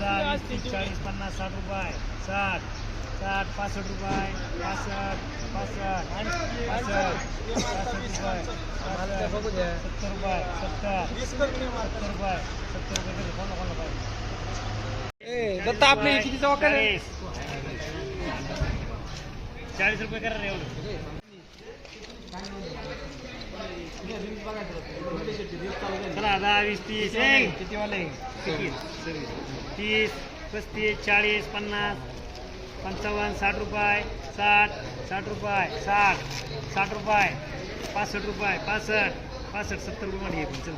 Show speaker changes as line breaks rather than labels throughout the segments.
दहा वीस तीस चाळीस पन्नास साठ रुपये. साठ साठ पासष्ट रुपये. पासष्ट पासष्ट पासष्ट पासष्ट रुपये. सत्तर रुपये सत्तर सत्तर रुपये सत्तर रुपये किती? कोणाला कोणाला पाहिजे?
दत्ता आपली
चाळीस रुपये करा रे एवढं. चला दहा वीस तीस तीस. पस्तीस चाळीस पन्नास पंचावन्न साठ रुपये साठ साठ रुपये साठ साठ रुपये पासष्ट रुपये पासष्ट पासष्ट सत्तर रुपये मध्ये पण चल.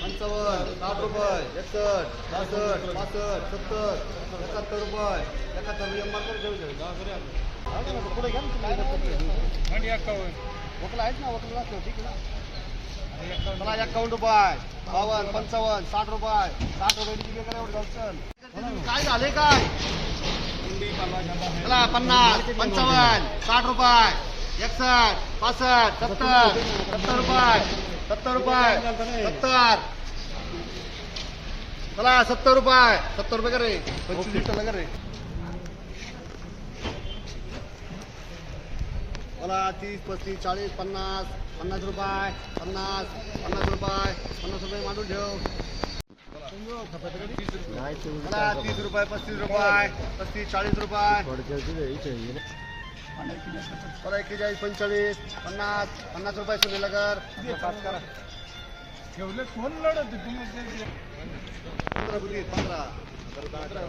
पंचावन्न. साठ रुपये. एकसष्ट. बासष्ट. पासष्ट सत्तर. एकाहत्तर रुपये. एकाहत्तर. पुढे घ्या ना वकला आहेत ना? वकला ठीक आहे एकावन्न रुपये. बावन्न पंचावन्न साठ रुपये. साठ रुपये काय झाले काय? चला पन्नास पंचावन्न साठ रुपये. एकसष्ट पासष्ट सत्तर सत्तर रुपये सत्तर रुपये सत्तर. चला सत्तर रुपये सत्तर रुपये करे पंचवीस लिटर करे मला तीस पस्तीस चाळीस पन्नास पन्नास रुपये पन्नास पन्नास रुपये पन्नास रुपये मांडून ठेव. मला तीस रुपये पस्तीस रुपये पस्तीस चाळीस रुपये. एक्केचाळीस पंचेचाळीस पन्नास पन्नास रुपये शून्य कर
ठेवले कोण लढत
पंधरा पंधरा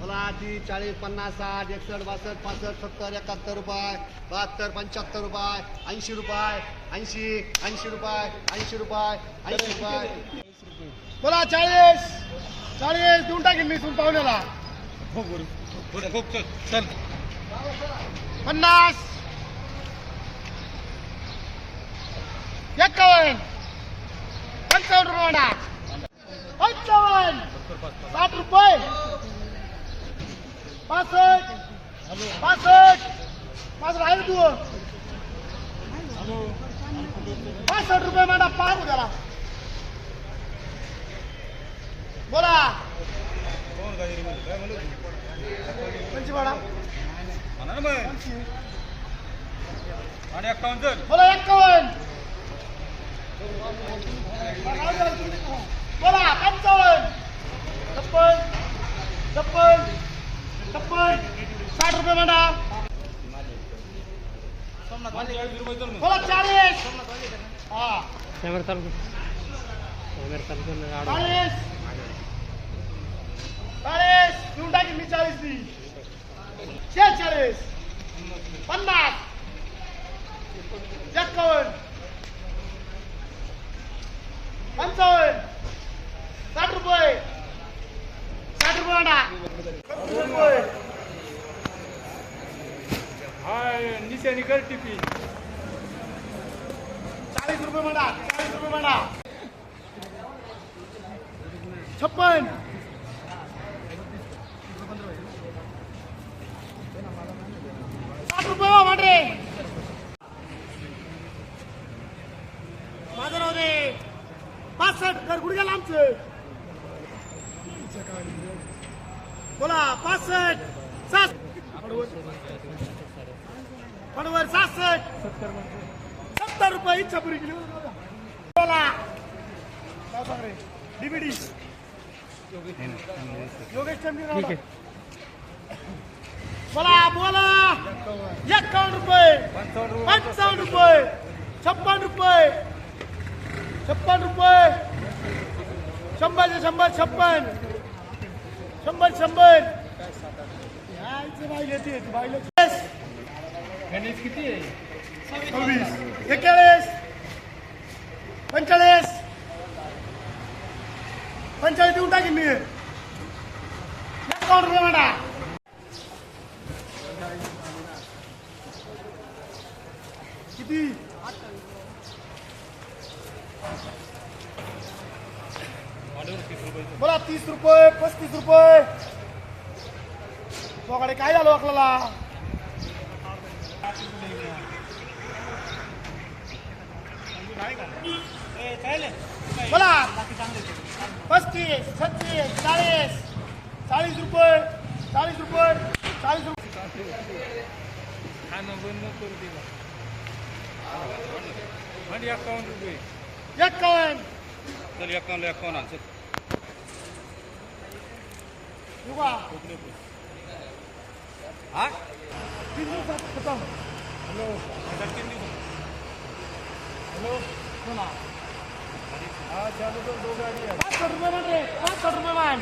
मला तीस चाळीस पन्नास साठ एकसष्ट बासष्ट पासष्ट सत्तर एकाहत्तर रुपये बहात्तर पंच्याहत्तर रुपये ऐंशी रुपये ऐंशी ऐंशी रुपये ऐंशी रुपये ऐंशी रुपये. बोला चाळीस चाळीस देऊन टाकेन मी तुम्ही पाहुण्याला.
चल
पन्नास. एकावन्न. पंचावन्न रुपये म्हणा पंचावन्न. साठ रुपये. पासष्ट. पासष्ट. आहे ना तू. पासष्ट रुपये म्हणा पाहू त्याला बोला. पंची म्हणा
आणि अकाउंट चल
बोला एक्कावन्न बोला पंचावन्न. छप्पन छप्पन छप्पन. साठ रुपये म्हणा बोला चाळीस. हा.
कॅमेरा चालू कॅमेरा चालू.
चाळीस. चाळीस. देऊन टाकी मी चाळीस दी शेहेचाळीस पन्नास एक्कावन्न पंचावन्न साठ रुपये साठ रुपये
हाय निशाणी कर टिपी.
चाळीस रुपये म्हणा चाळीस रुपये म्हणा छप्पन रुपये हो माझं राहू दे. पासष्ट घर गुडघ्याला आमचं? बोला पासष्ट सात पडवर सहासष्ट सत्तर रुपये इच्छा पुरी केली. बोला. डीबीडी योगेश चंद्री बोला बोला. एकावन्न रुपये. पंचावन्न रुपये. छप्पन रुपये. छप्पन रुपये. शंभरचे शंभर छप्पन. शंभर शंभर.
गणेश किती आहे?
सव्वीस एक्केचाळीस. पंचेचाळीस. पंचेचाळीस देऊन टाकीन मी. एकावन्न रुपये म्हणा. किती? बोला तीस रुपये पस्तीस रुपये. तुझ्याकडे काय झालं आपल्याला? बोला पस्तीस छत्तीस चाळीस चाळीस रुपये चाळीस रुपये चाळीस रुपये.
खाणं बंद करू दे बा. आणि एकावन्न रुपये
एक्कावन्न
चल एकावन्न एकावन्न आण, चल.
युवा
हा
तीन दिवसात खतम
चल, तीन दिवस.
हॅलो बोला
हा चालू कर दो गाडी आहे.
पाच रुपये मान रे पाच रुपये मान